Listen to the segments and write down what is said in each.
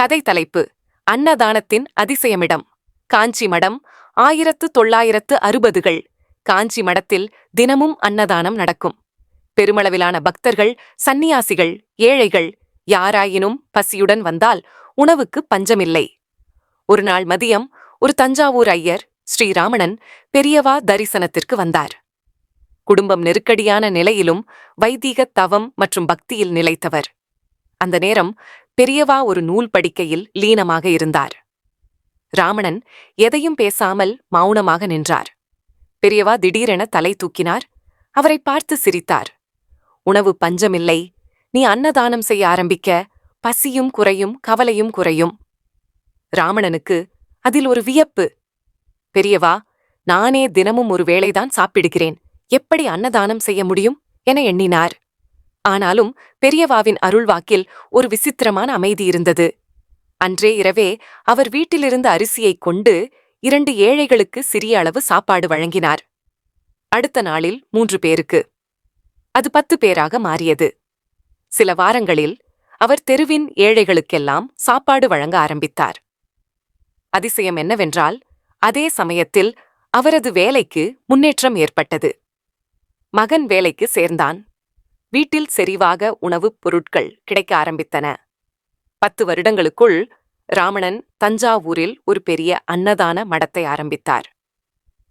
கதை தலைப்பு அன்னதானத்தின் அதிசயமிடம் காஞ்சி மடம் ஆயிரத்து தொள்ளாயிரத்து அறுபதுகள் காஞ்சி மடத்தில் தினமும் அன்னதானம் நடக்கும். பெருமளவிலான பக்தர்கள் சந்நியாசிகள் ஏழைகள் யாராயினும் பசியுடன் வந்தால் உணவுக்கு பஞ்சமில்லை. ஒரு நாள் மதியம் ஒரு தஞ்சாவூர் ஐயர் ஸ்ரீராமணன் பெரியவா தரிசனத்திற்கு வந்தார். குடும்பம் நெருக்கடியான நிலையிலும் வைதீக தவம் மற்றும் பக்தியில் நிலைத்தவர். அந்த நேரம் பெரியவா ஒரு நூல் படிக்கையில் லீனமாக இருந்தார். ராமணன் எதையும் பேசாமல் மௌனமாக நின்றார். பெரியவா திடீரென தலை தூக்கினார். அவரை பார்த்து சிரித்தார். உணவு பஞ்சமில்லை. நீ அன்னதானம் செய்ய ஆரம்பிக்க. பசியும் குறையும் கவலையும் குறையும். ராமணனுக்கு அதில் ஒரு வியப்பு. பெரியவா நானே தினமும் ஒரு வேளைதான் சாப்பிடுகிறேன். எப்படி அன்னதானம் செய்ய முடியும்? என எண்ணினார். ஆனாலும் பெரியவாவின் அருள்வாக்கில் ஒரு விசித்திரமான அமைதி இருந்தது. அன்றே இரவே அவர் வீட்டிலிருந்த அரிசியைக் கொண்டு இரண்டு ஏழைகளுக்கு சிறிய அளவு சாப்பாடு வழங்கினார். அடுத்த நாளில் மூன்று பேருக்கு. அது பத்து பேராக மாறியது. சில வாரங்களில் அவர் தெருவின் ஏழைகளுக்கெல்லாம் சாப்பாடு வழங்க ஆரம்பித்தார். அதிசயம் என்னவென்றால் அதே சமயத்தில் அவரது வேலைக்கு முன்னேற்றம் ஏற்பட்டது. மகன் வேலைக்கு சேர்ந்தான். வீட்டில் செறிவாக உணவுப் பொருட்கள் கிடைக்க ஆரம்பித்தன. பத்து வருடங்களுக்குள் ராமணன் தஞ்சாவூரில் ஒரு பெரிய அன்னதான மடத்தை ஆரம்பித்தார்.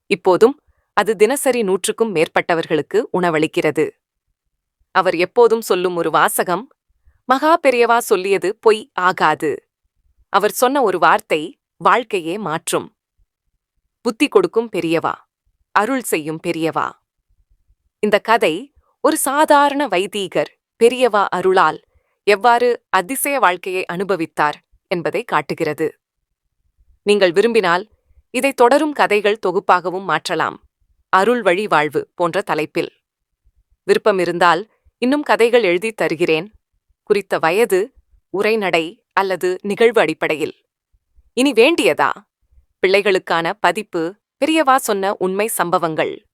இப்போதும் அது தினசரி நூற்றுக்கும் மேற்பட்டவர்களுக்கு உணவளிக்கிறது. அவர் எப்போதும் சொல்லும் ஒரு வாசகம் மகா பெரியவா சொல்லியது பொய் ஆகாது. அவர் சொன்ன ஒரு வார்த்தை வாழ்க்கையே மாற்றும். புத்தி கொடுக்கும் பெரியவா அருள் செய்யும் பெரியவா. இந்த கதை ஒரு சாதாரண வைதீகர் பெரியவா அருளால் எவ்வாறு அதிசய வாழ்க்கையை அனுபவித்தார் என்பதை காட்டுகிறது. நீங்கள் விரும்பினால் இதை தொடரும் கதைகள் தொகுப்பாகவும் மாற்றலாம். அருள் வழி வாழ்வு போன்ற தலைப்பில். விருப்பம் இருந்தால் இன்னும் கதைகள் எழுதித் தருகிறேன். குறித்த வயது உரைநடை அல்லது நிகழ்வு அடிப்படையில். இனி வேண்டியதா? பிள்ளைகளுக்கான பதிப்பு பெரியவா சொன்ன உண்மை சம்பவங்கள்.